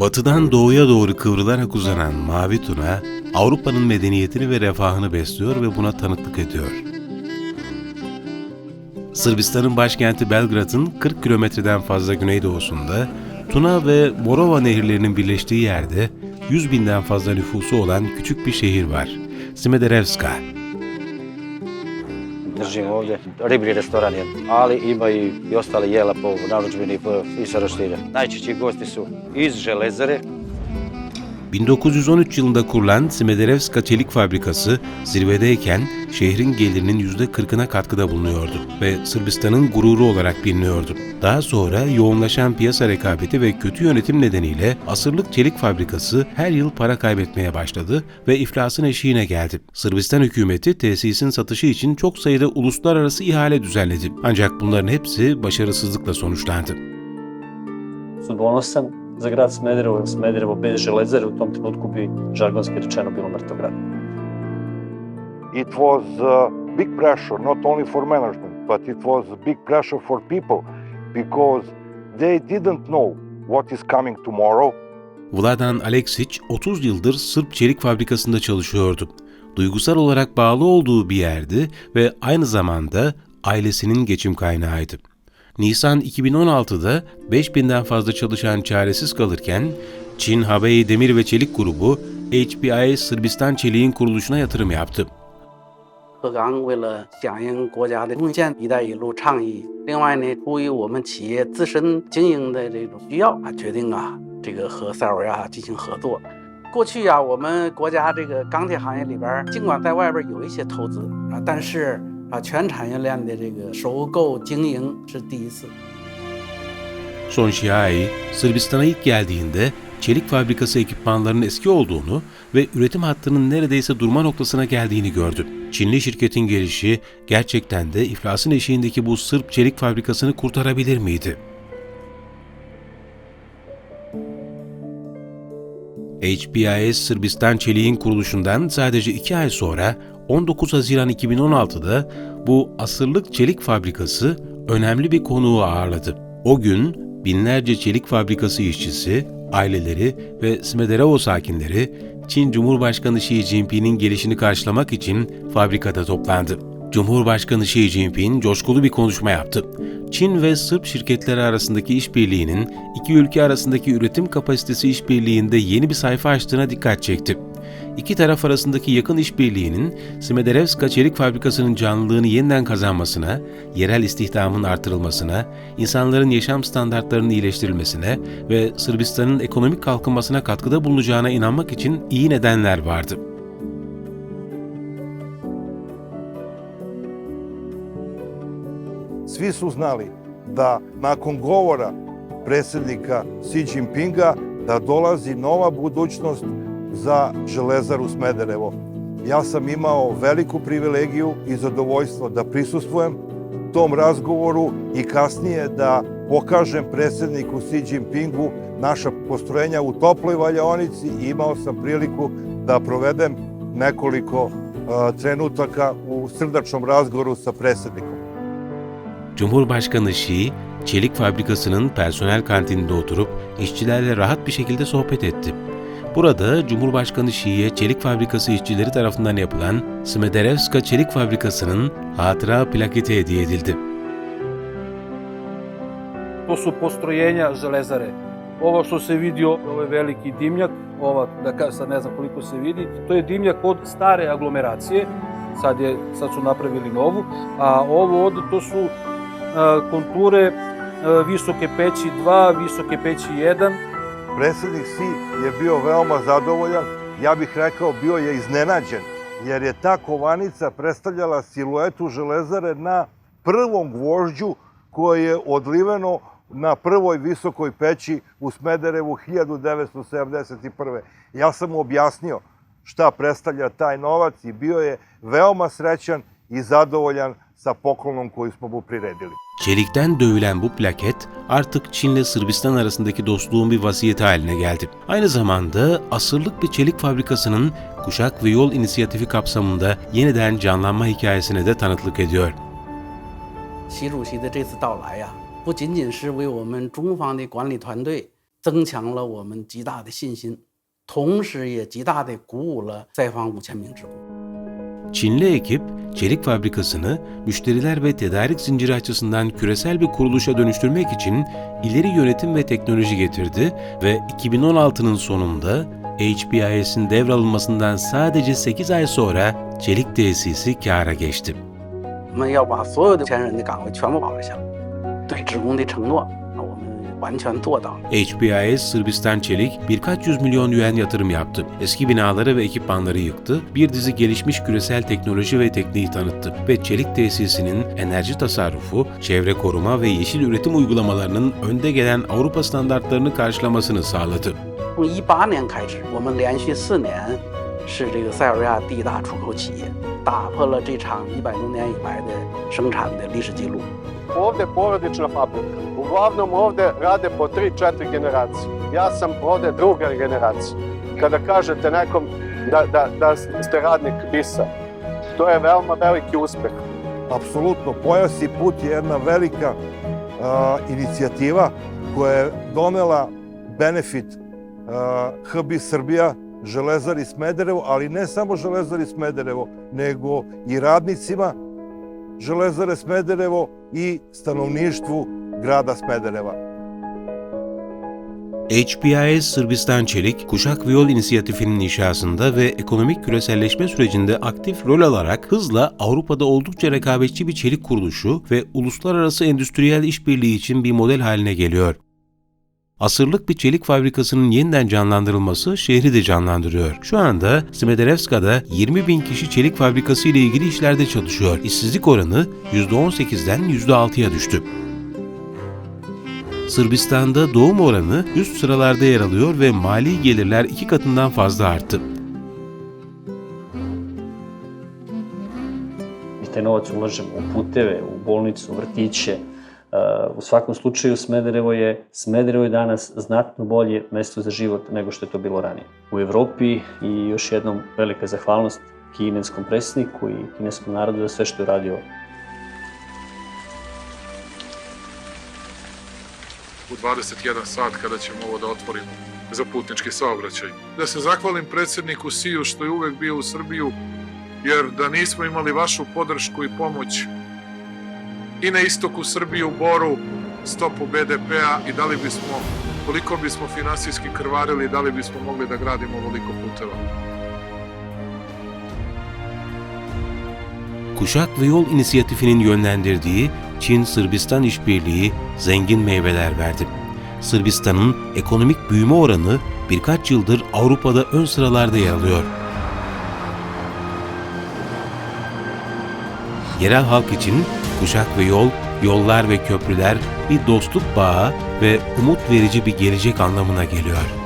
Batıdan doğuya doğru kıvrılarak uzanan Mavi Tuna, Avrupa'nın medeniyetini ve refahını besliyor ve buna tanıklık ediyor. Sırbistan'ın başkenti Belgrad'ın 40 kilometreden fazla güneydoğusunda, Tuna ve Morova nehirlerinin birleştiği yerde 100 binden fazla nüfusu olan küçük bir şehir var. Smederevska. Držim ovdje ribri restoran je, ali imaju i ostale jela po narudžbini po, i sa roštilja. Najčešći gosti su iz železare, 1913 yılında kurulan Smederevska Çelik Fabrikası zirvedeyken şehrin gelirinin %40'ına katkıda bulunuyordu ve Sırbistan'ın gururu olarak biliniyordu. Daha sonra yoğunlaşan piyasa rekabeti ve kötü yönetim nedeniyle asırlık çelik fabrikası her yıl para kaybetmeye başladı ve iflasın eşiğine geldi. Sırbistan hükümeti tesisin satışı için çok sayıda uluslararası ihale düzenledi. Ancak bunların hepsi başarısızlıkla sonuçlandı. su ponosan za grad Smederevo, Smederevo bez železare u tom trenutku bi žargonski rečeno bilo mrtav grad. it was uh, big pressure not only for management but it was big pressure for people because they didn't know what is coming tomorrow Vladan Aleksic 30 yıldır Sırp çelik fabrikasında çalışıyordu. Duygusal olarak bağlı olduğu bir yerdi ve aynı zamanda ailesinin geçim kaynağıydı. Nisan 2016'da 5000'den fazla çalışan çaresiz kalırken Çin Habei Demir ve Çelik Grubu HBI Sırbistan Çelik'in kuruluşuna yatırım yaptı. 鹤岗为了响应国家的贡献“一带一路”倡议，另外呢，出于我们企业自身经营的这种需要啊，决定啊，这个和塞尔维亚进行合作。过去啊，我们国家这个钢铁行业里边儿，尽管在外边儿有一些投资啊，但是 啊，全产业链的这个收购经营是第一次。 Son Şiai, Sırbistan'a ilk geldiğinde çelik fabrikası ekipmanlarının eski olduğunu ve üretim hattının neredeyse durma noktasına geldiğini gördü. Çinli şirketin gelişi gerçekten de iflasın eşiğindeki bu Sırp çelik fabrikasını kurtarabilir miydi? HBIS Sırbistan Çelik'in kuruluşundan sadece iki ay sonra 19 Haziran 2016'da bu asırlık çelik fabrikası önemli bir konuğu ağırladı. O gün binlerce çelik fabrikası işçisi, aileleri ve Smederevo sakinleri Çin Cumhurbaşkanı Xi Jinping'in gelişini karşılamak için fabrikada toplandı. Cumhurbaşkanı Xi Jinping coşkulu bir konuşma yaptı. Çin ve Sırp şirketleri arasındaki işbirliğinin iki ülke arasındaki üretim kapasitesi işbirliğinde yeni bir sayfa açtığına dikkat çekti. İki taraf arasındaki yakın işbirliğinin Smederevska Çelik Fabrikası'nın canlılığını yeniden kazanmasına, yerel istihdamın artırılmasına, insanların yaşam standartlarının iyileştirilmesine ve Sırbistan'ın ekonomik kalkınmasına katkıda bulunacağına inanmak için iyi nedenler vardı. svi su znali da nakon govora predsjednika Xi Jinpinga da dolazi nova budućnost za železaru Smederevo. Ja sam imao veliku privilegiju i zadovoljstvo da prisustvujem tom razgovoru i kasnije da pokažem predsjedniku Xi Jinpingu naša postrojenja u toploj valjaonici i imao sam priliku da provedem nekoliko a, trenutaka u srdačnom razgovoru sa predsjednikom. Cumhurbaşkanı Xi, çelik fabrikasının personel kantininde oturup işçilerle rahat bir şekilde sohbet etti. Burada Cumhurbaşkanı Xi'ye çelik fabrikası işçileri tarafından yapılan Smederevska Çelik Fabrikası'nın hatıra plaketi hediye edildi. To su postrojenja železare. Ovo što se vidi, ovo je veliki dimnjak, ova, da kažem, sad ne znam koliko se vidi, to je dimnjak od stare aglomeracije, sad, je, sad su napravili novu, a ovo ovde to su a, konture a, visoke peći 2, visoke peći 1, Predsjednik Xi je bio veoma zadovoljan, ja bih rekao bio je iznenađen, jer je ta kovanica predstavljala siluetu železare na prvom gvožđu koje je odliveno na prvoj visokoj peći u Smederevu 1971. Ja sam mu objasnio šta predstavlja taj novac i bio je veoma srećan i zadovoljan sa poklonom koju smo mu priredili. Çelikten dövülen bu plaket artık Çin'le Sırbistan arasındaki dostluğun bir vasiyeti haline geldi. Aynı zamanda asırlık bir çelik fabrikasının Kuşak ve Yol inisiyatifi kapsamında yeniden canlanma hikayesine de tanıklık ediyor. 习主席的这次到来呀、不仅仅是为我们中方的管理团队 增强了我们极大的信心，同时也极大地鼓舞了在方五千名职工。 Çinli ekip çelik fabrikasını müşteriler ve tedarik zinciri açısından küresel bir kuruluşa dönüştürmek için ileri yönetim ve teknoloji getirdi ve 2016'nın sonunda HBIS'in devralınmasından sadece 8 ay sonra çelik tesisi kâra geçti. 我们要把所有的前人的岗位全部保留下来，对职工的承诺，那我们 完全做到了。 HBIS Sırbistan Çelik birkaç yüz milyon yuan yatırım yaptı. Eski binaları ve ekipmanları yıktı, bir dizi gelişmiş küresel teknoloji ve tekniği tanıttı ve çelik tesisinin enerji tasarrufu, çevre koruma ve yeşil üretim uygulamalarının önde gelen Avrupa standartlarını karşılamasını sağladı. 从一八年开始，我们连续四年是这个塞尔维亚第一大出口企业， 打破了这场一百多年以来的生产的历史记录。 Ovde porodična fabrika. Uglavnom ovde rade po 3-4 generacije. Ja sam ovde druga generacija. Kada kažete nekom da, da, da ste radnik BIS-a, to je veoma veliki uspeh. Apsolutno, Pojas i put je jedna velika a, inicijativa koja je donela benefit a, HB Srbija, Železari Smederevo, ali ne samo Železari Smederevo, nego i radnicima Železare Smederevo i stanovništvu grada Smedereva. HBIS Sırbistan Çelik, Kuşak ve Yol İnisiyatifi'nin inşasında ve ekonomik küreselleşme sürecinde aktif rol alarak hızla Avrupa'da oldukça rekabetçi bir çelik kuruluşu ve uluslararası endüstriyel işbirliği için bir model haline geliyor. Asırlık bir çelik fabrikasının yeniden canlandırılması şehri de canlandırıyor. Şu anda Smederevska'da 20 bin kişi çelik fabrikası ile ilgili işlerde çalışıyor. İşsizlik oranı %18'den %6'ya düştü. Sırbistan'da doğum oranı üst sıralarda yer alıyor ve mali gelirler iki katından fazla arttı. Taj novac ulažemo u puteve, u bolnicu, vrtiće. U svakom slučaju Smederevo je, Smederevo je danas znatno bolje mesto za život nego što je to bilo ranije. U Evropi i još jednom velika zahvalnost kineskom predsjedniku i kineskom narodu za sve što je radio u 21 sat kada ćemo ovo da otvorimo za putnički saobraćaj. Da se zahvalim predsjedniku Siju što je uvek bio u Srbiju, jer da nismo imali vašu podršku i pomoć i na istoku Srbije u Boru stopu BDP-a i da li bismo, koliko bismo finansijski krvarili, da li bismo mogli da gradimo ovoliko puteva. Kuşak ve Yol İnisiyatifi'nin yönlendirdiği Çin-Sırbistan işbirliği zengin meyveler verdi. Sırbistan'ın ekonomik büyüme oranı birkaç yıldır Avrupa'da ön sıralarda yer alıyor. Yerel halk için Kuşak ve Yol, yollar ve köprüler bir dostluk bağı ve umut verici bir gelecek anlamına geliyor.